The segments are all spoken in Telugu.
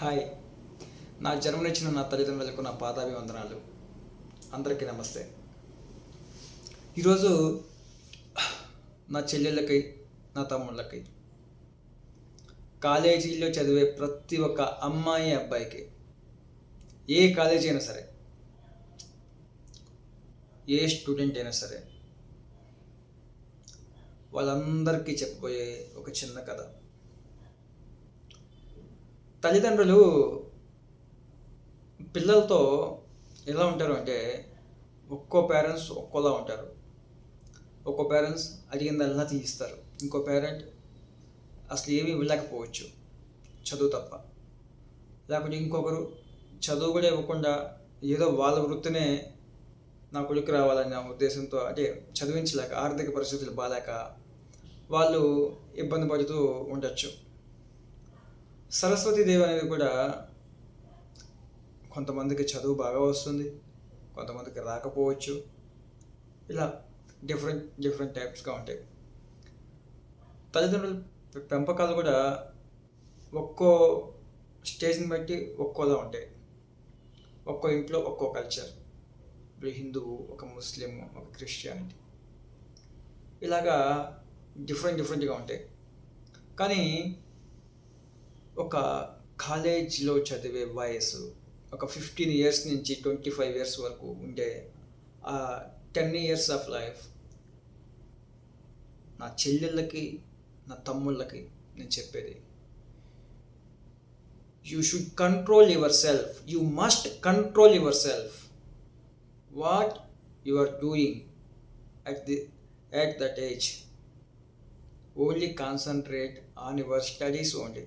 హాయ్. నా జన్మనిచ్చిన నా తల్లిదండ్రులకు నా పాదాభివందనాలు. అందరికీ నమస్తే. ఈరోజు నా చెల్లెళ్ళకి నా తమ్ముళ్ళకి. కాలేజీలో చదివే ప్రతి ఒక్క అమ్మాయి అబ్బాయికి ఏ కాలేజీ అయినా సరే ఏ స్టూడెంట్ అయినా సరే వాళ్ళందరికీ చెప్పబోయే ఒక చిన్న కథ. తల్లిదండ్రులు పిల్లలతో ఎలా ఉంటారు అంటే ఒక్కో పేరెంట్స్ ఒక్కోలా ఉంటారు. ఒక్కో పేరెంట్స్ అడిగిందల్లా తీయిస్తారు ఇంకో పేరెంట్ అసలు ఏమీ ఇవ్వలేకపోవచ్చు చదువు తప్ప. లేకపోతే ఇంకొకరు చదువు కూడా ఇవ్వకుండా ఏదో వాళ్ళ వృత్తినే నా కొడుకు రావాలనే ఉద్దేశంతో అంటే చదివించలేక ఆర్థిక పరిస్థితులు బాగాలేక వాళ్ళు ఇబ్బంది పడుతూ ఉండొచ్చు. సరస్వతీదేవి అనేది కూడా కొంతమందికి చదువు బాగా వస్తుంది కొంతమందికి రాకపోవచ్చు. ఇలా డిఫరెంట్ డిఫరెంట్ టైప్స్గా ఉంటాయి. తల్లిదండ్రుల పెంపకాలు కూడా ఒక్కో స్టేజ్ని బట్టి ఒక్కోలా ఉంటాయి. ఒక్కో ఇంట్లో ఒక్కో కల్చర్. ఇప్పుడు హిందువు ఒక ముస్లిం ఒక క్రిస్టియానిటీ. ఇలాగా డిఫరెంట్ డిఫరెంట్గా ఉంటాయి. కానీ ఒక కాలేజ్లో చదివే వయసు ఒక ఫిఫ్టీన్ ఇయర్స్ నుంచి ట్వంటీ ఫైవ్ ఇయర్స్ వరకు ఉండే ఆ టెన్ ఇయర్స్ ఆఫ్ లైఫ్ నా చెల్లెళ్ళకి నా తమ్ముళ్ళకి నేను చెప్పేది. You should control yourself you must control yourself what you are doing at the at that age only concentrate on your studies only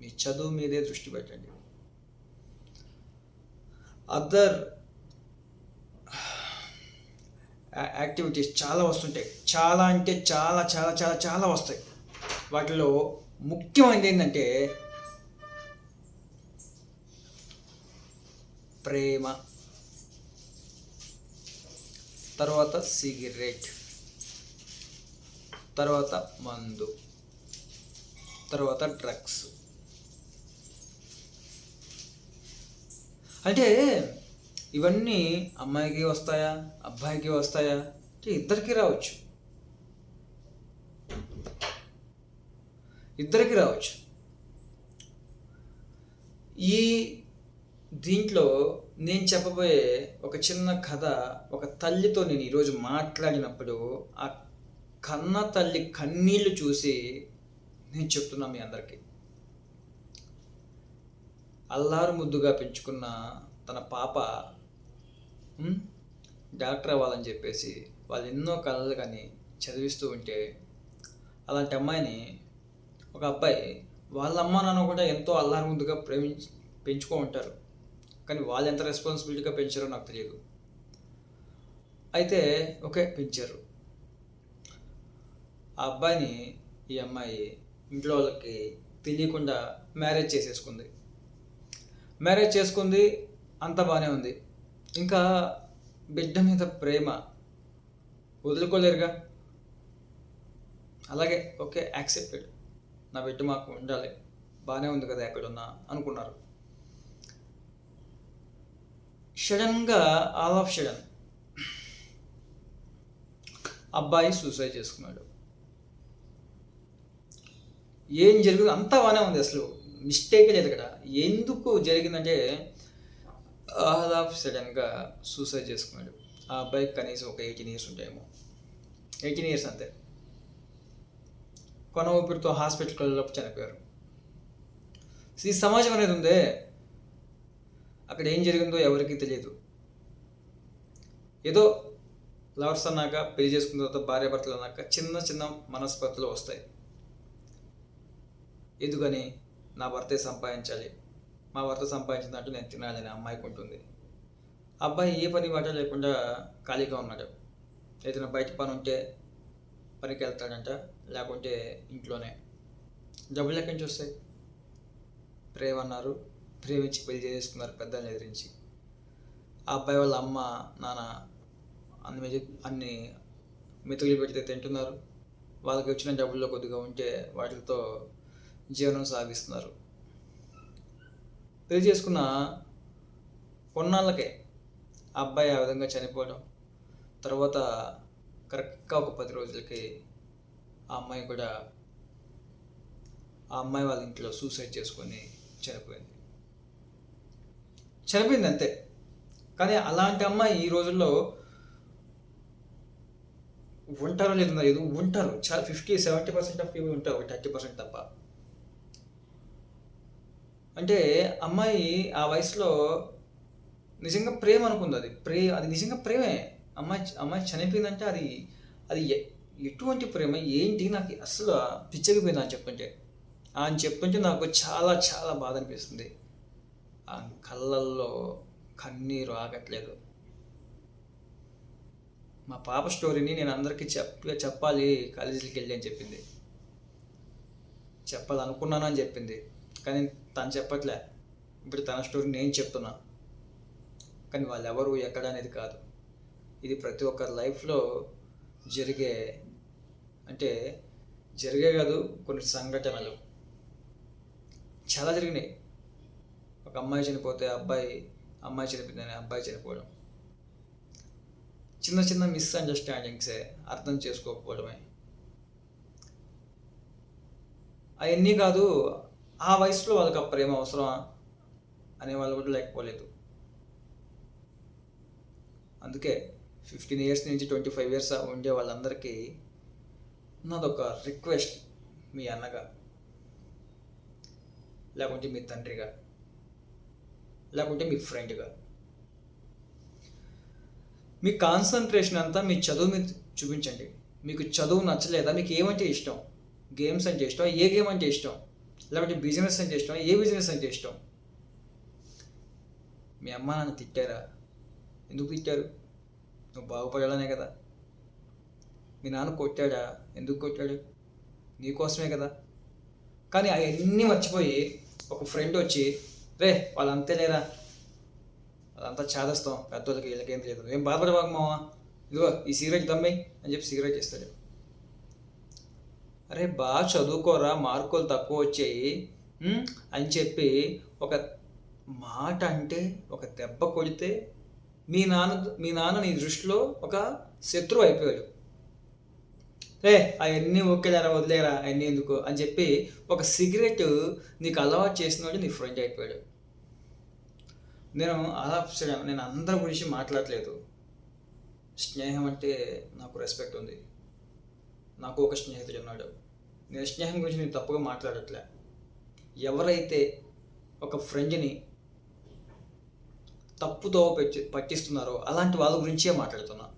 మీ చదువు మీదే దృష్టి పెట్టండి. అదర్ యాక్టివిటీస్ చాలా వస్తుంటాయి. చాలా అంటే చాలా చాలా చాలా చాలా వస్తాయి. వాటిలో ముఖ్యమైనది ఏంటంటే ప్రేమ. తర్వాత సిగరెట్. తర్వాత మందు. తర్వాత డ్రగ్స్. అంటే ఇవన్నీ అమ్మాయికి వస్తాయా అబ్బాయికి వస్తాయా? అంటే ఇద్దరికి రావచ్చు. ఇద్దరికి రావచ్చు. ఈ దీంట్లో నేను చెప్పబోయే ఒక చిన్న కథ ఒక తల్లితో నేను ఈరోజు మాట్లాడినప్పుడు ఆ కన్న తల్లి కన్నీళ్ళు చూసి నేను చెప్తున్నా మీ అందరికీ. అల్లారు ముద్దుగా పెంచుకున్న తన పాప డాక్టర్ అవ్వాలని చెప్పేసి వాళ్ళు ఎన్నో కళలు కానీ చదివిస్తూ ఉంటే అలాంటి అమ్మాయిని ఒక అబ్బాయి వాళ్ళ అమ్మ నాన్న కూడా ఎంతో అల్లారు ముద్దుగా ప్రేమించి పెంచుకో ఉంటారు. కానీ వాళ్ళు ఎంత రెస్పాన్సిబిలిటీగా పెంచారో నాకు తెలియదు. అయితే ఓకే పెంచారు. ఆ అబ్బాయిని ఈ అమ్మాయి ఇంట్లో వాళ్ళకి తెలియకుండా మ్యారేజ్ చేసేసుకుంది. మ్యారేజ్ చేసుకుంది అంత బాగానే ఉంది. ఇంకా బిడ్డ మీద ప్రేమ వదులుకోలేరుగా? అలాగే ఓకే యాక్సెప్టెడ్. నా బిడ్డ మాకు ఉండాలి. బాగానే ఉంది కదా ఎక్కడున్నా అనుకున్నారు. షడన్గా ఆల్ ఆఫ్ షడన్ అబ్బాయి సూసైడ్ చేసుకున్నాడు. ఏం జరుగుతుంది అంతా బాగానే ఉంది అసలు. మిస్టేక్ లేదు ఇక్కడ ఎందుకు జరిగిందంటే ఆల్ ఆఫ్ సడన్గా సూసైడ్ చేసుకున్నాడు. ఆ అబ్బాయికి కనీసం ఒక ఎయిటీన్ ఇయర్స్ ఉంటాయేమో. ఎయిటీన్ ఇయర్స్ అంతే. కొన ఊపిరితో హాస్పిటల్కి వెళ్ళినప్పుడు చనిపోయారు ఈ సమాజం అనేది ఉందే అక్కడ ఏం జరిగిందో ఎవరికీ తెలియదు. ఏదో లవర్స్ అన్నాక పెళ్ళి చేసుకున్న తర్వాత భార్య భర్తలు అన్నాక చిన్న చిన్న మనస్పర్ధలు వస్తాయి. ఎందుకని? నా భర్తే సంపాదించాలి. మా భర్త సంపాదించినట్టు నేను తినాలని అమ్మాయికి ఉంటుంది. అబ్బాయి ఏ పని వాట లేకుండా ఖాళీగా ఉన్నాడు. ఏదైనా బయట పని ఉంటే పనికి వెళ్తాడంట లేకుంటే ఇంట్లోనే. డబ్బులు ఎక్కడి నుంచి వస్తాయి? ప్రేమ అన్నారు. ప్రేమించి పెళ్ళి చేసుకున్నారు పెద్దల్ని ఎదిరించి. ఆ అబ్బాయి వాళ్ళ అమ్మ నాన్న అన్ని మెజు అన్ని మెతుకులు పెడితే తింటున్నారు. వాళ్ళకి వచ్చిన డబ్బుల్లో కొద్దిగా ఉంటే వాటితో జీవనం సాగిస్తున్నారు. పెళ్ళి చేసుకున్న కొన్నాళ్ళకే ఆ అబ్బాయి ఆ విధంగా చనిపోవడం తర్వాత కరెక్ట్గా ఒక పది రోజులకి ఆ అమ్మాయి కూడా ఆ అమ్మాయి వాళ్ళ ఇంట్లో సూసైడ్ చేసుకొని చనిపోయింది. చనిపోయింది అంతే. కానీ అలాంటి అమ్మాయి ఈ రోజుల్లో ఉంటారో లేదో లేదు ఉంటారు. చాలా fifty seventy percent of people ఉంటారు. థర్టీ పర్సెంట్ తప్ప. అంటే అమ్మాయి ఆ వయసులో నిజంగా ప్రేమ అనుకుంది అది. ప్రే అది నిజంగా ప్రేమే. అమ్మాయి అమ్మాయి చనిపోయిందంటే అది అది ఎ- ఎటువంటి ప్రేమ? ఏంటి నాకు అసలు పిచ్చగిపోయింది అని చెప్పుంటే అని చెప్పుంటే నాకు చాలా చాలా బాధ అనిపిస్తుంది. ఆ కళ్ళల్లో కన్నీరు ఆగట్లేదు. మా పాప స్టోరీని నేను అందరికీ చెప్ చెప్పాలి కాలేజీకి వెళ్ళి అని చెప్పింది. చెప్పాలనుకున్నాను అని చెప్పింది. కానీ తను చెప్పట్లే. ఇప్పుడు తన స్టోరీ నేను చెప్తున్నా. కానీ వాళ్ళు ఎవరు ఎక్కడ అనేది కాదు. ఇది ప్రతి ఒక్కరి లైఫ్లో జరిగే అంటే జరిగే కాదు కొన్ని సంఘటనలు. చాలా జరిగినాయి. ఒక అమ్మాయి చనిపోతే అబ్బాయి అమ్మాయి చనిపోయిందని అబ్బాయి చనిపోవడం. చిన్న చిన్న మిస్అండర్స్టాండింగ్సే అర్థం చేసుకోకపోవడమే. అవన్నీ కాదు ఆ వయసులో వాళ్ళకి ఆ ప్రేమ అవసరమా అనే వాళ్ళు కూడా లేకపోలేదు. అందుకే ఫిఫ్టీన్ ఇయర్స్ నుంచి ట్వంటీ ఫైవ్ ఇయర్స్ ఉండే వాళ్ళందరికీ నాదొక రిక్వెస్ట్ మీ అన్నగా లేకుంటే మీ తండ్రిగా లేకుంటే మీ ఫ్రెండ్గా. మీ కాన్సన్ట్రేషన్ అంతా మీ చదువు మీద చూపించండి. మీకు చదువు నచ్చలేదా? మీకు ఏమంటే ఇష్టం? గేమ్స్ అంటే ఇష్టం? ఏ గేమ్ అంటే ఇష్టం? లేకపోతే బిజినెస్ అంటే ఇష్టం ఏ బిజినెస్ అంటే ఇష్టం? మీ అమ్మ నాన్న తిట్టారా? ఎందుకు తిట్టారు? నువ్వు బాగుపడాలనే కదా. మీ నాన్న కొట్టాడా? ఎందుకు కొట్టాడు? నీకోసమే కదా. కానీ అవన్నీ మర్చిపోయి ఒక ఫ్రెండ్ వచ్చి రే వాళ్ళంతే లేరా అదంతా చేదస్తాం. పెద్దోళ్ళకి వీళ్ళకేం తెలియదు. ఏం బాధపడబాకు మావా? ఇదిగో ఈ సిగరెట్ దమ్మి అని చెప్పి సిగరెట్ ఇస్తాడు అరే బాగా చదువుకోరా మార్కులు తక్కువ వచ్చాయి. అని చెప్పి ఒక మాట అంటే ఒక దెబ్బ కొడితే మీ నాన్న మీ నాన్న నీ దృష్టిలో ఒక శత్రువు అయిపోయాడు. రే అవన్నీ ఓకేలేరా వదిలేరా అవన్నీ ఎందుకు? అని చెప్పి ఒక సిగరెట్ నీకు అలవాటు చేసినోడు నీ ఫ్రెండ్ అయిపోయాడు. నేను అలా నేను అందరి గురించి మాట్లాడలేదు. స్నేహం అంటే నాకు రెస్పెక్ట్ ఉంది. నాకు ఒక స్నేహితుడు ఉన్నాడు. నేను స్నేహం గురించి నేను తప్పుగా మాట్లాడట్లే. ఎవరైతే ఒక ఫ్రెండ్ని తప్పుతో పెట్టి పట్టిస్తున్నారో అలాంటి వాళ్ళ గురించే మాట్లాడుతున్నా.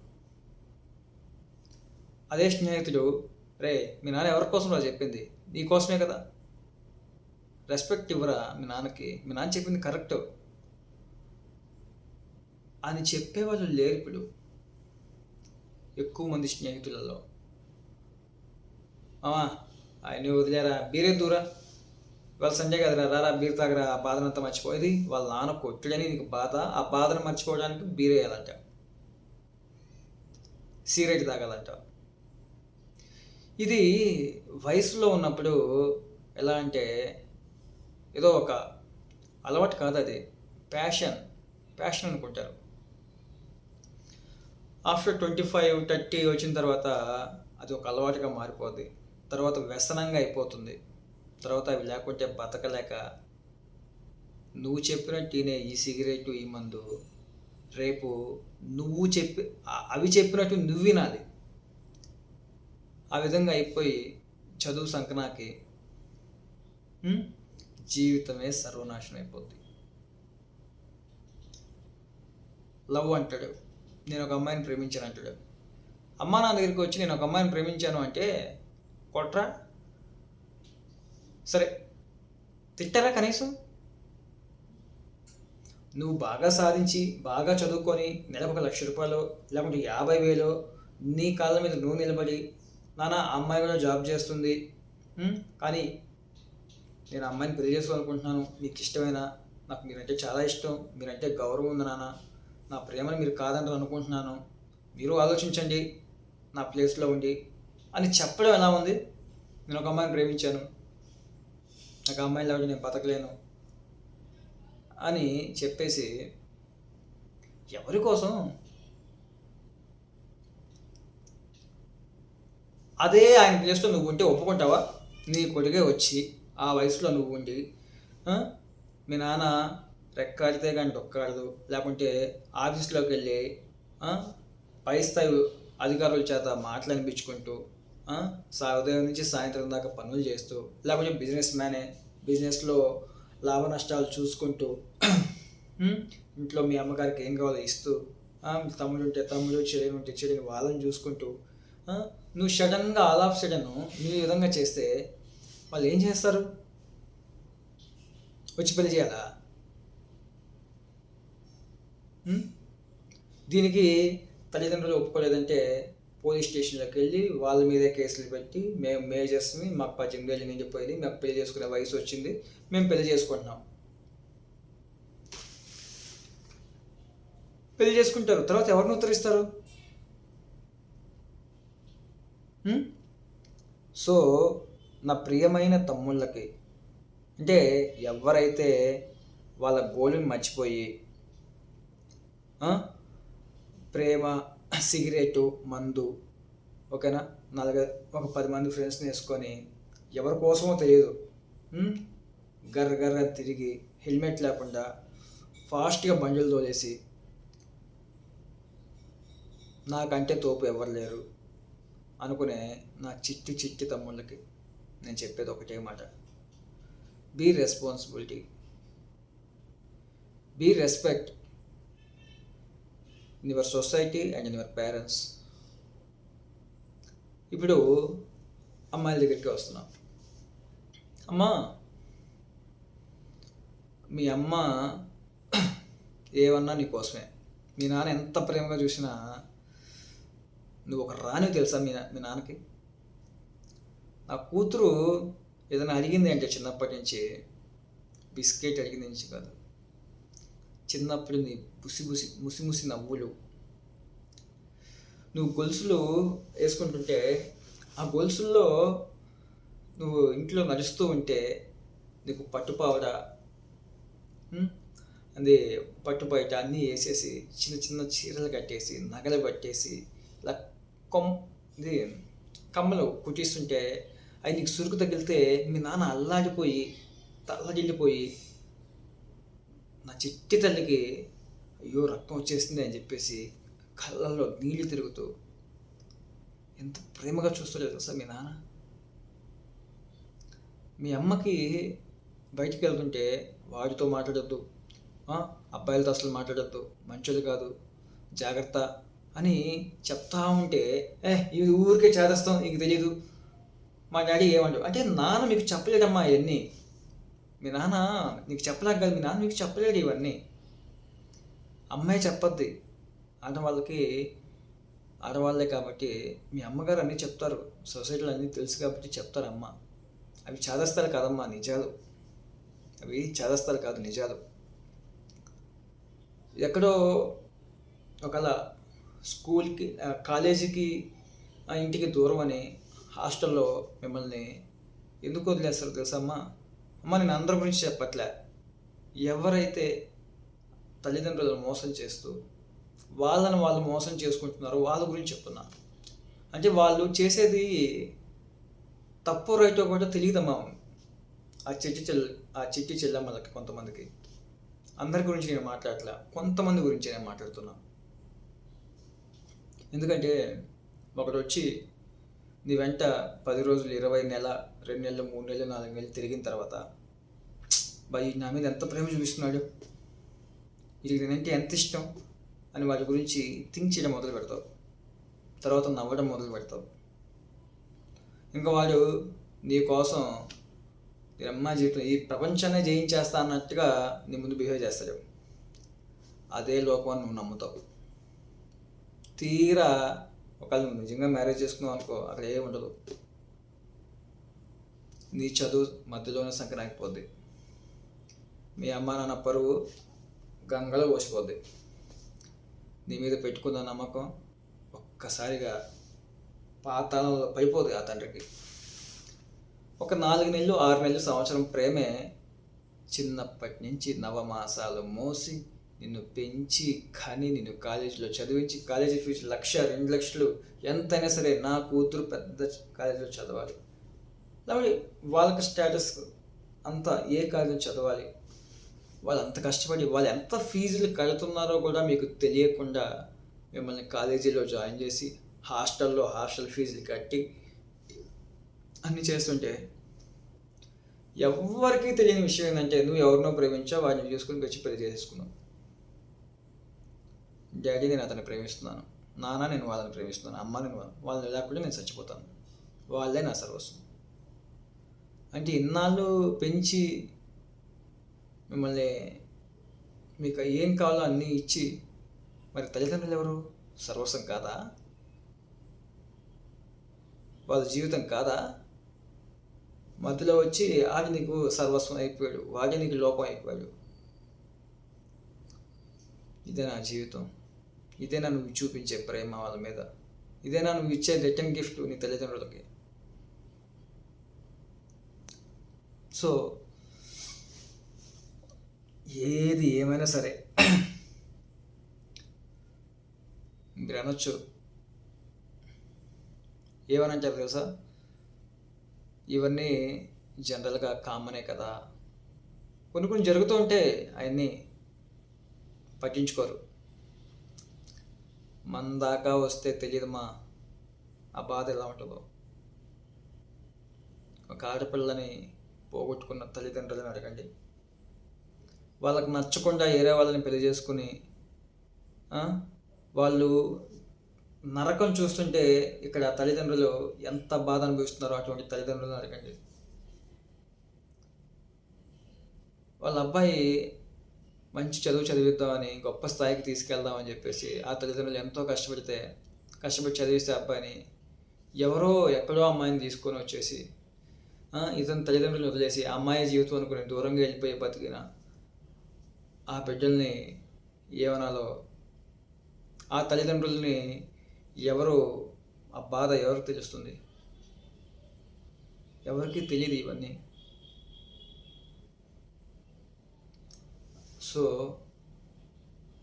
అదే స్నేహితుడు రే మీ నాన్న ఎవరి కోసం రా చెప్పింది? నీ కోసమే కదా. రెస్పెక్ట్ ఇవ్వరా మీ నాన్నకి? మీ నాన్న చెప్పింది కరెక్ట్ అని చెప్పేవాళ్ళు లేరు ఇప్పుడు. ఎక్కువ మంది స్నేహితులలో మామా ఆయన వదిలేరా? బీరే దూరా? ఇవాళ సంజయ్ కదరా రారా బీర్ తాగరా? ఆ బాధనంతా మర్చిపోయేది. వాళ్ళ నాన్న కొట్టుడని నీకు బాధ ఆ బాధను మర్చిపోవడానికి బీర్ వేయాలంట. సిగరెట్ తాగాలంట. ఇది వయసులో ఉన్నప్పుడు ఎలా అంటే ఏదో ఒక అలవాటు కాదు అది. ప్యాషన్ ప్యాషన్ అనుకుంటారు. ఆఫ్టర్ ట్వంటీ ఫైవ్ థర్టీ వచ్చిన తర్వాత అది ఒక అలవాటుగా మారిపోద్ది. తర్వాత వ్యసనంగా అయిపోతుంది. తర్వాత అవి లేకుంటే బతకలేక నువ్వు చెప్పినట్టునే ఈ సిగరెట్ ఈ మందు రేపు నువ్వు చెప్పి అవి చెప్పినట్టు నువ్వు వినాలి. ఆ విధంగా అయిపోయి చదువు సంకనాకి జీవితమే సర్వనాశనం అయిపోద్ది. లవ్ అంటాడు. నేను ఒక అమ్మాయిని ప్రేమించాను అంటాడు. అమ్మా నా దగ్గరికి వచ్చి నేను ఒక అమ్మాయిని ప్రేమించాను అంటే కొట్రా. సరే తిట్టారా కనీసం? నువ్వు బాగా సాధించి బాగా చదువుకొని నెలకు ఒక లక్ష రూపాయలు లేకుంటే యాభై వేలు నీ కాళ్ళ మీద నువ్వు నిలబడి నాన్న అమ్మాయి కూడా జాబ్ చేస్తుంది. కానీ నేను అమ్మాయిని పెళ్ళి చేసుకోవాలనుకుంటున్నాను. మీకు ఇష్టమైన? నాకు మీరంటే చాలా ఇష్టం. మీరంటే గౌరవం ఉంది నాన్న. నా ప్రేమను మీరు కాదని అనుకుంటున్నాను. మీరు ఆలోచించండి. నా ప్లేస్లో ఉండి. అని చెప్పడం ఎలా ఉంది? నేను ఒక అమ్మాయిని ప్రేమించాను. నాకు అమ్మాయిని అమ్మాయి లేకపోతే నేను బతకలేను అని చెప్పేసి ఎవరి కోసం? అదే ఆయన ప్లేస్లో నువ్వు ఉంటే ఒప్పుకుంటావా? నీ కొడుకే వచ్చి ఆ వయసులో నువ్వు ఉండి మీ నాన్న రెక్కాడితే కానీ డొక్కాడదు లేకుంటే ఆఫీస్లోకి వెళ్ళి పై స్థాయి అధికారుల చేత మాటలు అనిపించుకుంటూ ఉదయం నుంచి సాయంత్రం దాకా పనులు చేస్తూ లేకపోతే బిజినెస్ మ్యానే బిజినెస్లో లాభ నష్టాలు చూసుకుంటూ ఇంట్లో మీ అమ్మగారికి ఏం కావాలో ఇస్తూ తమ్ముడు ఉంటే తమ్ముడు చెడు ఉంటే చెల్లెని వాళ్ళని చూసుకుంటూ నువ్వు సడన్గా ఆల్ ఆఫ్ సడన్ నువ్వు ఈ విధంగా చేస్తే వాళ్ళు ఏం చేస్తారు? వచ్చి పెళ్ళి చేయాలా? దీనికి తల్లిదండ్రులు ఒప్పుకోలేదంటే పోలీస్ స్టేషన్లోకి వెళ్ళి వాళ్ళ మీదే కేసులు పెట్టి మేము మేజర్స్ని మాకు పద్దెనిమిది ఏళ్ళు నుంచి పోయింది మాకు పెళ్ళి చేసుకునే వయసు వచ్చింది మేము పెళ్ళి చేసుకుంటున్నాం. పెళ్ళి చేసుకుంటారు. తర్వాత ఎవరిని ఉత్తరిస్తారు? సో నా ప్రియమైన తమ్ముళ్ళకి అంటే ఎవరైతే వాళ్ళ గోల్ని మర్చిపోయి ప్రేమ సిగరెటు మందు ఓకేనా? నలుగు ఒక పది మంది ఫ్రెండ్స్ని వేసుకొని ఎవరి కోసమో తెలియదు గర్ర గర్ర తిరిగి హెల్మెట్ లేకుండా ఫాస్ట్గా బండ్లు తోలేసి నాకంటే తోపు ఎవరు లేరు అనుకునే నా చిట్టి చిట్టి తమ్ముళ్ళకి నేను చెప్పేది ఒకటే మాట. Be responsibility be respect in your society and in your parents ఇప్పుడు అమ్మాయిల దగ్గరికి వస్తున్నాం. అమ్మా మీ అమ్మ ఏమన్నా నీకోసమే మీ నాన్న ఎంత ప్రేమగా చూసినా నువ్వు ఒక రాని తెలుసా మీ మీ నాన్నకి? నా కూతురు ఏదైనా అడిగింది అంటే చిన్నప్పటి నుంచి బిస్కెట్ అడిగింది నుంచి కాదు. చిన్నప్పుడు నీ బుసి బుసి ముసి ముసి నవ్వులు. నువ్వు గొలుసులు వేసుకుంటుంటే ఆ గొలుసుల్లో నువ్వు ఇంట్లో నడుస్తూ ఉంటే నీకు పట్టుపావడ అది పట్టు బయట అన్నీ వేసేసి చిన్న చిన్న చీరలు కట్టేసి నగలు పట్టేసి ఇలా కొమ్ ఇది కమ్మలు కుట్టిస్తుంటే అవి నీకు సురుకు తగిలితే మీ నాన్న అల్లాడిపోయి తల్లడిల్లిపోయి నా చిట్టి తల్లికి అయ్యో రక్తం వచ్చేసింది అని చెప్పేసి కళ్ళల్లో నీళ్ళు తిరుగుతూ ఎంత ప్రేమగా చూస్తాడో సార్ మీ నాన్న? మీ అమ్మకి బయటికి వెళ్తుంటే వాడితో మాట్లాడొద్దు. అబ్బాయిలతో అసలు మాట్లాడద్దు. మంచోళ్ళు కాదు. జాగ్రత్త అని చెప్తా ఉంటే ఏ ఇది ఊరికే చేదస్తాం నీకు తెలియదు మా డాడీ ఏమంటాడు అంటే నాన్న మీకు చెప్పలేడమ్మా ఇవన్నీ. మీ నాన్న నీకు చెప్పలేక కాదు మీ నాన్న మీకు చెప్పలేడు ఇవన్నీ. అమ్మాయి చెప్పద్ది. ఆడవాళ్ళకి ఆడవాళ్ళే కాబట్టి మీ అమ్మగారు అన్నీ చెప్తారు. సొసైటీలో అన్నీ తెలుసు కాబట్టి చెప్తారు అమ్మ. అవి చేదస్తారు కాదమ్మా నిజాలు. అవి చేదస్తారు కాదు నిజాలు. ఎక్కడో ఒకవేళ స్కూల్కి కాలేజీకి ఆ, ఇంటికి దూరం అని హాస్టల్లో మిమ్మల్ని ఎందుకు వదిలేస్తారు తెలుసమ్మా అమ్మ నేను అందరి గురించి చెప్పట్లే. ఎవరైతే తల్లిదండ్రులను మోసం చేస్తూ వాళ్ళని వాళ్ళు మోసం చేసుకుంటున్నారో వాళ్ళ గురించి చెప్తున్నా. అంటే వాళ్ళు చేసేది తప్పు రైటో కూడా తెలియదమ్మా. ఆ చిట్టి చెల్ ఆ చిట్టి చెల్లమ్మలకి కొంతమందికి. అందరి గురించి నేను మాట్లాడలే కొంతమంది గురించి నేను మాట్లాడుతున్నా. ఎందుకంటే ఒకడు వచ్చి నీ వెంట పది రోజులు ఇరవై నెల రెండు నెలలు మూడు నెలలు నాలుగు నెలలు తిరిగిన తర్వాత బాయ్ నా మీద ఎంత ప్రేమ చూపిస్తున్నాడు? ఇది నేనంటే ఎంత ఇష్టం? అని వాటి గురించి థింక్ చేయడం మొదలు పెడతావు. తర్వాత నవ్వడం మొదలు పెడతావు. ఇంకా వాడు నీ కోసం నీ అమ్మాయి జీవితం ఈ ప్రపంచాన్ని జయించేస్తా అన్నట్టుగా నీ ముందు బిహేవ్ చేస్తాడు. అదే లోకం నువ్వు నమ్ముతావు. తీరా ఒకవేళ నువ్వు నిజంగా మ్యారేజ్ చేసుకున్నావు అనుకో అక్కడ ఏమి ఉండదు నీ చదువు మధ్యలోనే సంక్రాంతిపోద్ది. మీ అమ్మ నాన్న పరువు గంగలో పోసిపోద్ది. నీ మీద పెట్టుకున్న నమ్మకం ఒక్కసారిగా పాతాళంలో పడిపోదు ఆ తండ్రికి. ఒక నాలుగు నెలలు ఆరు నెలలు సంవత్సరం ప్రేమే చిన్నప్పటి నుంచి నవమాసాలు మోసి నిన్ను పెంచి కని నిన్ను కాలేజీలో చదివించి కాలేజీ ఫీజు లక్ష రెండు లక్షలు ఎంతైనా సరే నా కూతురు పెద్ద కాలేజీలో చదవాలి. కాబట్టి వాళ్ళకి స్టేటస్ అంతా ఏ కాలేజీలో చదవాలి. వాళ్ళు అంత కష్టపడి వాళ్ళు ఎంత ఫీజులు కడుతున్నారో కూడా మీకు తెలియకుండా మిమ్మల్ని కాలేజీలో జాయిన్ చేసి హాస్టల్లో హాస్టల్ ఫీజులు కట్టి అన్నీ చేస్తుంటే ఎవరికి తెలియని విషయం ఏంటంటే నువ్వు ఎవరినో ప్రేమించావు వాడిని చూసుకుని వచ్చి పెళ్ళి చేసుకున్నావు. డాడీ నేను అతన్ని ప్రేమిస్తున్నాను. నాన్న నేను వాళ్ళని ప్రేమిస్తున్నాను. అమ్మ నేను వాళ్ళని లేకుండా నేను చచ్చిపోతాను. వాళ్ళే నా సర్వస్వం. అంటే ఇన్నాళ్ళు పెంచి మిమ్మల్ని మీకు ఏం కావాలో అన్నీ ఇచ్చి మరి తల్లిదండ్రులు ఎవరు? సర్వస్వం కాదా? వాళ్ళ జీవితం కాదా? మధ్యలో వచ్చి ఆడి నీకు సర్వస్వం అయిపోయాడు వాడి నీకు లోపం అయిపోయాడు. ఇదే నా జీవితం. ఇదేనా నువ్వు చూపించే ప్రేమ వాళ్ళ మీద? ఇదేనా నువ్వు ఇచ్చే రిటర్న్ గిఫ్ట్ నీ తల్లిదండ్రులకి? సో ఏది ఏమైనా సరే మీరు అనొచ్చు. ఏమని అంటారు తెలుసా? ఇవన్నీ జనరల్గా కామనే కదా. కొన్ని కొన్ని జరుగుతూ ఉంటే అవన్నీ పట్టించుకోరు. మన దాకా వస్తే తెలియదు మా ఆ బాధ ఎలా ఉంటుందో. ఒక ఆడపిల్లని పోగొట్టుకున్న తల్లిదండ్రులను అడగండి. వాళ్ళకి నచ్చకుండా ఏరే వాళ్ళని పెళ్ళి చేసుకుని వాళ్ళు నరకం చూస్తుంటే ఇక్కడ తల్లిదండ్రులు ఎంత బాధ అనుభవిస్తున్నారో అటువంటి తల్లిదండ్రులను అడగండి. వాళ్ళ అబ్బాయి మంచి చదువు చదివిద్దామని గొప్ప స్థాయికి తీసుకెళ్దామని చెప్పేసి ఆ తల్లిదండ్రులు ఎంతో కష్టపడితే కష్టపడి చదివిస్తే అబ్బాయిని ఎవరో ఎక్కడో అమ్మాయిని తీసుకొని వచ్చేసి ఇతని తల్లిదండ్రులను వదిలేసి అమ్మాయి జీవితం అనుకుని దూరంగా వెళ్ళిపోయి బతికిన ఆ బిడ్డల్ని ఏమనాలో ఆ తల్లిదండ్రుల్ని ఎవరు ఆ బాధ ఎవరికి తెలుస్తుంది? ఎవరికి తెలియదు ఇవన్నీ. సో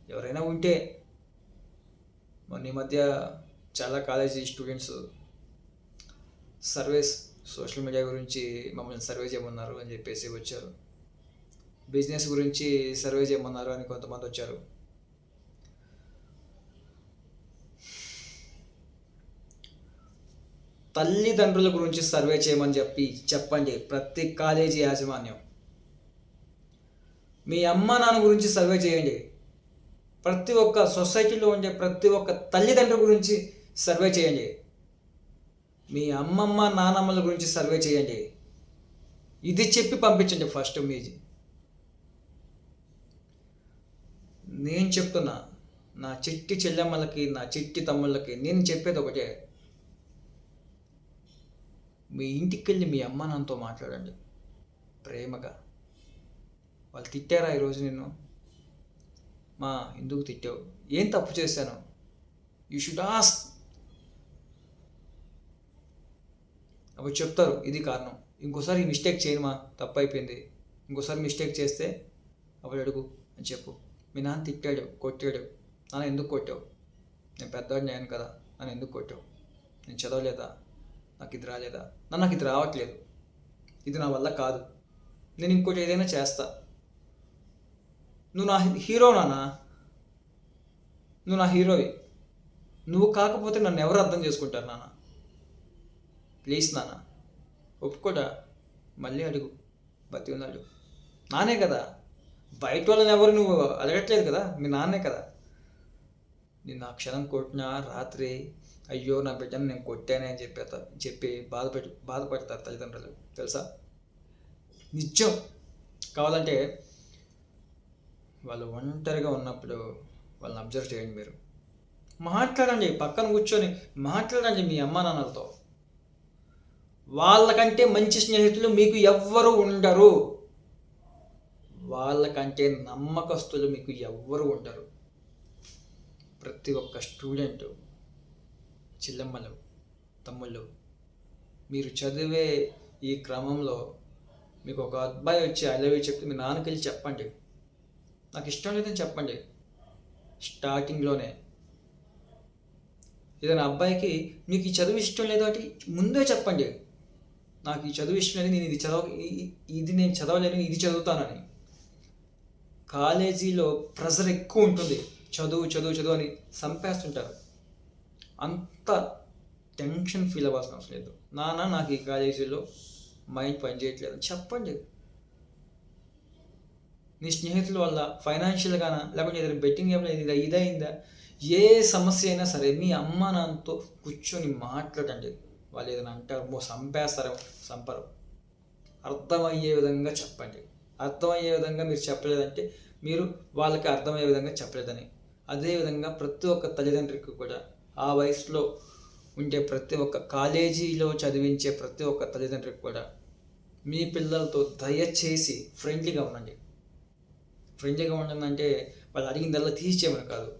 ఎవరైనా ఉంటే మొన్న ఈ మధ్య చాలా college students surveys social media గురించి మమ్మల్ని సర్వే చేయమన్నారు అని చెప్పేసి వచ్చారు. బిజినెస్ గురించి సర్వే చేయమన్నారు అని కొంతమంది వచ్చారు. తల్లిదండ్రుల గురించి సర్వే చేయమని చెప్పి చెప్పండి. ప్రతి కాలేజీ యాజమాన్యం. మీ అమ్మ నాన్న గురించి సర్వే చేయండి. ప్రతి ఒక్క సొసైటీలో ఉండే ప్రతి ఒక్క తల్లిదండ్రుల గురించి సర్వే చేయండి. మీ అమ్మమ్మ నానమ్మల గురించి సర్వే చేయండి. ఇది చెప్పి పంపించండి ఫస్ట్ మీది నేను చెప్తున్నా నా చిట్టి చెల్లెమ్మలకి నా చిట్టి తమ్ముళ్ళకి నేను చెప్పేది ఒకటే. మీ ఇంటికి వెళ్ళి మీ అమ్మ నాన్నతో మాట్లాడండి. ప్రేమగా. వాళ్ళు తిట్టారా ఈరోజు నిన్ను? మా ఎందుకు తిట్టావు? ఏం తప్పు చేశాను? యూ షుడ్ ఆస్క్ అప్పుడు చెప్తారు ఇది కారణం. ఇంకోసారి ఈ మిస్టేక్ చేయనుమా తప్పు అయిపోయింది ఇంకోసారి మిస్టేక్ చేస్తే అప్పుడు అడుగు అని చెప్పు. మీ నాన్న తిట్టాడు కొట్టాడు. నాన్న ఎందుకు కొట్టావు? నేను పెద్దవాడిని అయ్యాను కదా నన్ను ఎందుకు కొట్టావు? నేను చదవలేదా? నాకు ఇది రాలేదా? నన్ను నాకు ఇది రావట్లేదు. ఇది నా వల్ల కాదు. నేను ఇంకోటి ఏదైనా చేస్తా. నువ్వు నా హీరో నాన్న. నువ్వు నా హీరోవి. నువ్వు కాకపోతే నన్ను ఎవరు అర్థం చేసుకుంటారు నాన్న? ప్లీజ్ నాన్న. ఒప్పుకోడా? మళ్ళీ అడుగు. బతి ఉన్నాడు. నానే కదా. బయట వాళ్ళని ఎవరు నువ్వు అడగట్లేదు కదా? మీ నాన్నే కదా. నేను ఆ క్షణం కొట్టినా రాత్రి అయ్యో నా బిడ్డను నేను కొట్టానే అని చెప్పేత చెప్పి బాధపెట్టి బాధపడతారు తల్లిదండ్రులు. తెలుసా? నిజం. కావాలంటే వాళ్ళు ఒంటరిగా ఉన్నప్పుడు వాళ్ళని అబ్జర్వ్ చేయండి మీరు. మాట్లాడండి పక్కన కూర్చొని మాట్లాడండి మీ అమ్మా నాన్నలతో వాళ్ళకంటే మంచి స్నేహితులు మీకు ఎవ్వరు ఉండరు. వాళ్ళకంటే నమ్మకస్తులు మీకు ఎవ్వరు ఉండరు. ప్రతి ఒక్క స్టూడెంట్ చిల్లమ్మలు తమ్ముళ్ళు మీరు చదివే ఈ క్రమంలో మీకు ఒక అబ్బాయి వచ్చి ఐ లవ్ యూ చెప్తే మీ నాన్నకెళ్ళి చెప్పండి. నాకు ఇష్టం లేదని చెప్పండి. స్టార్టింగ్లోనే. ఏదైనా అబ్బాయికి మీకు ఈ చదువు ఇష్టం లేదు అంటే ముందే చెప్పండి. నాకు ఈ చదువు ఇష్టం నేను ఇది చదవ ఇది నేను చదవలేను ఇది చదువుతానని. కాలేజీలో ప్రెషర్ ఎక్కువ ఉంటుంది. చదువు చదువు చదువు అని చంపేస్తుంటారు అంత టెన్షన్ ఫీల్ అవ్వాల్సిన అవసరం లేదు. నాన్న నాకు ఈ కాలేజీలో మైండ్ పనిచేయట్లేదు. అని చెప్పండి. నీ స్నేహితుల వల్ల ఫైనాన్షియల్గానా లేకపోతే ఏదైనా బెట్టింగ్ ఏమైనా ఇదా ఇదైందా ఏ సమస్య అయినా సరే మీ అమ్మ నాన్నతో కూర్చొని మాట్లాడండి. వాళ్ళు ఏదైనా అంటారు మో చంపేస్తారు చంపరు అర్థమయ్యే విధంగా చెప్పండి. అర్థమయ్యే విధంగా మీరు చెప్పలేదంటే మీరు వాళ్ళకి అర్థమయ్యే విధంగా చెప్పలేదని. అదేవిధంగా ప్రతి ఒక్క తల్లిదండ్రికి కూడా ఆ వయసులో ఉండే ప్రతి ఒక్క కాలేజీలో చదివించే ప్రతి ఒక్క తల్లిదండ్రికి కూడా మీ పిల్లలతో దయచేసి ఫ్రెండ్లీగా ఉండండి. ఫ్రెండ్లీగా ఉండండి వాళ్ళు అడిగిందల్లా తీసేయమని కాదు.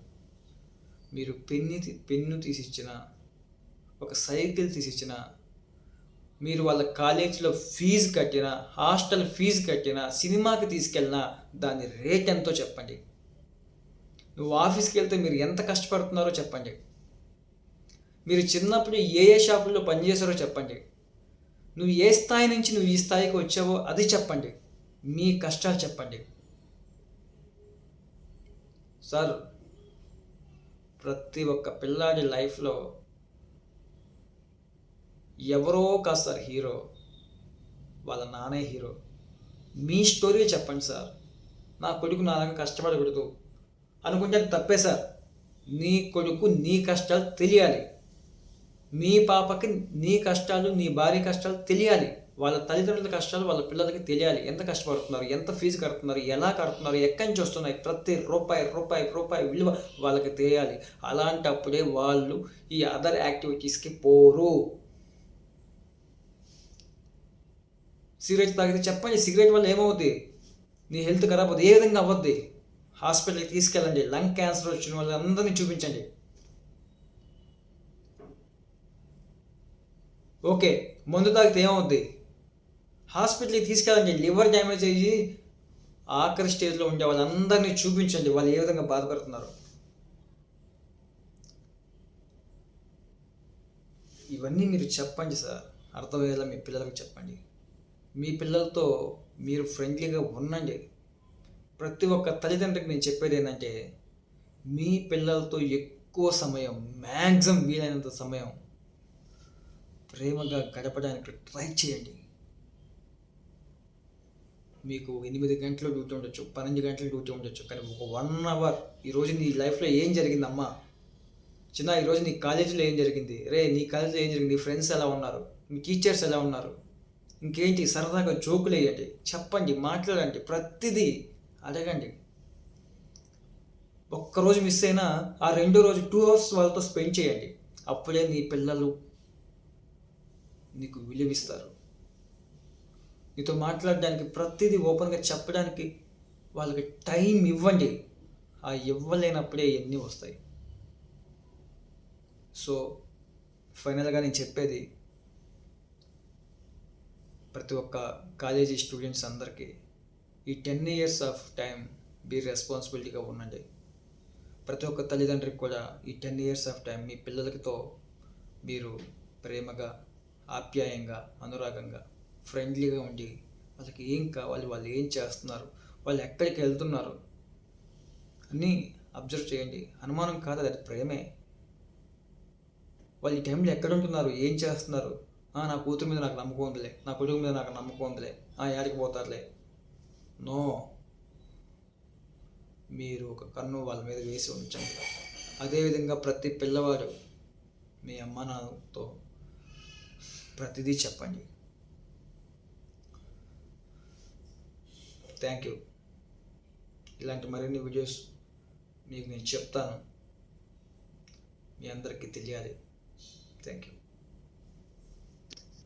మీరు పెన్ని పెన్ను పెన్ను తీసిచ్చిన ఒక సైకిల్ తీసిచ్చిన మీరు వాళ్ళ కాలేజీలో ఫీజు కట్టిన హాస్టల్ ఫీజు కట్టిన సినిమాకి తీసుకెళ్ళినా దాని రేట్ ఎంతో చెప్పండి. నువ్వు ఆఫీస్కి వెళ్తే మీరు ఎంత కష్టపడుతున్నారో చెప్పండి. మీరు చిన్నప్పుడు ఏ ఏ షాపుల్లో పనిచేశారో చెప్పండి. నువ్వు ఏ స్థాయి నుంచి నువ్వు ఈ స్థాయికి వచ్చావో అది చెప్పండి. మీ కష్టాలు చెప్పండి. సార్ ప్రతి ఒక్క పిల్లాడి లైఫ్లో ఎవరో కాదు సార్ హీరో. వాళ్ళ నానే హీరో. మీ స్టోరీ చెప్పండి సార్. నా కొడుకు నా దగ్గర కష్టపడకూడదు. అనుకుంటే తప్పే సార్. నీ కొడుకు నీ కష్టాలు తెలియాలి. మీ పాపకి నీ కష్టాలు నీ భార్య కష్టాలు తెలియాలి. వాళ్ళ తల్లిదండ్రుల కష్టాలు వాళ్ళ పిల్లలకి తెలియాలి. ఎంత కష్టపడుతున్నారు ఎంత ఫీజు కడుతున్నారు ఎలా కడుతున్నారు ఎక్కడి నుంచి వస్తున్నాయి ప్రతి రూపాయి రూపాయి రూపాయి విలువ వాళ్ళకి తెలియాలి. అలాంటప్పుడే వాళ్ళు ఈ అదర్ యాక్టివిటీస్కి పోరు. సిగరెట్ తాగితే చెప్పండి సిగరెట్ వల్ల ఏమవుద్ది? నీ హెల్త్ ఖరాబ్ అవుతుంది ఏ విధంగా అవ్వద్ది? హాస్పిటల్కి తీసుకెళ్ళండి. లంగ్ క్యాన్సర్ వచ్చిన వాళ్ళందరినీ చూపించండి. ఓకే మందు తాగితే ఏమవుద్ది? హాస్పిటల్కి తీసుకెళ్ళండి. లివర్ డ్యామేజ్ అయ్యి ఆఖరి స్టేజ్లో ఉండే వాళ్ళందరినీ చూపించండి. వాళ్ళు ఏ విధంగా బాధపడుతున్నారు? ఇవన్నీ మీరు చెప్పండి సార్. అర్థమయ్యేలా మీ పిల్లలకు చెప్పండి. మీ పిల్లలతో మీరు ఫ్రెండ్లీగా ఉండండి. ప్రతి ఒక్క తల్లిదండ్రికి నేను చెప్పేది ఏంటంటే మీ పిల్లలతో ఎక్కువ సమయం మ్యాక్సిమం వీలైనంత సమయం ప్రేమగా గడపడానికి ట్రై చేయండి. మీకు ఎనిమిది గంటలు డ్యూటీ ఉండొచ్చు పన్నెండు గంటలు డ్యూటీ ఉండొచ్చు కానీ ఒక వన్ అవర్ ఈరోజు నీ లైఫ్లో ఏం జరిగిందమ్మా? చిన్న ఈరోజు నీ కాలేజీలో ఏం జరిగింది? రే నీ కాలేజీలో ఏం జరిగింది? నీ ఫ్రెండ్స్ ఎలా ఉన్నారు? మీ టీచర్స్ ఎలా ఉన్నారు? ఇంకేంటి సరదాగా జోకులు వేయండి చెప్పండి మాట్లాడండి ప్రతిదీ అడగండి. ఒక్కరోజు మిస్ అయినా ఆ రెండో రోజు టూ అవర్స్ వాళ్ళతో స్పెండ్ చేయండి. అప్పుడే నీ పిల్లలు నీకు విలువిస్తారు. నీతో మాట్లాడడానికి ప్రతిదీ ఓపెన్గా చెప్పడానికి వాళ్ళకి టైం ఇవ్వండి. ఆ ఇవ్వలేనప్పుడే ఇవన్నీ వస్తాయి? సో ఫైనల్గా నేను చెప్పేది ప్రతి ఒక్క కాలేజీ స్టూడెంట్స్ అందరికీ ఈ టెన్ ఇయర్స్ ఆఫ్ టైం మీ రెస్పాన్సిబిలిటీగా ఉండండి. ప్రతి ఒక్క తల్లిదండ్రికి కూడా ఈ టెన్ ఇయర్స్ ఆఫ్ టైం మీ పిల్లలతో మీరు ప్రేమగా ఆప్యాయంగా అనురాగంగా ఫ్రెండ్లీగా ఉండి వాళ్ళకి ఏం కావాలి వాళ్ళు ఏం చేస్తున్నారు వాళ్ళు ఎక్కడికి వెళ్తున్నారు అన్నీ అబ్జర్వ్ చేయండి. అనుమానం కాదు అది ప్రేమే. వాళ్ళు ఈ టైంలో ఎక్కడ ఉంటున్నారు ఏం చేస్తున్నారు నా కూతురు మీద నాకు నమ్మకం ఉందిలే. నా కొడుకు మీద నాకు నమ్మకం ఉందిలే. ఆ యాడికి పోతారులే. నో. మీరు ఒక కన్ను వాళ్ళ మీద వేసి ఉంచండి. అదేవిధంగా ప్రతి పిల్లవాడు మీ అమ్మ నాతో ప్రతిదీ చెప్పండి. Thank you. ఇలాంటి మరిన్ని వీడియోస్ మీకు నేను చెప్తాను. మీ అందరికీ తెలియాలి. Thank you.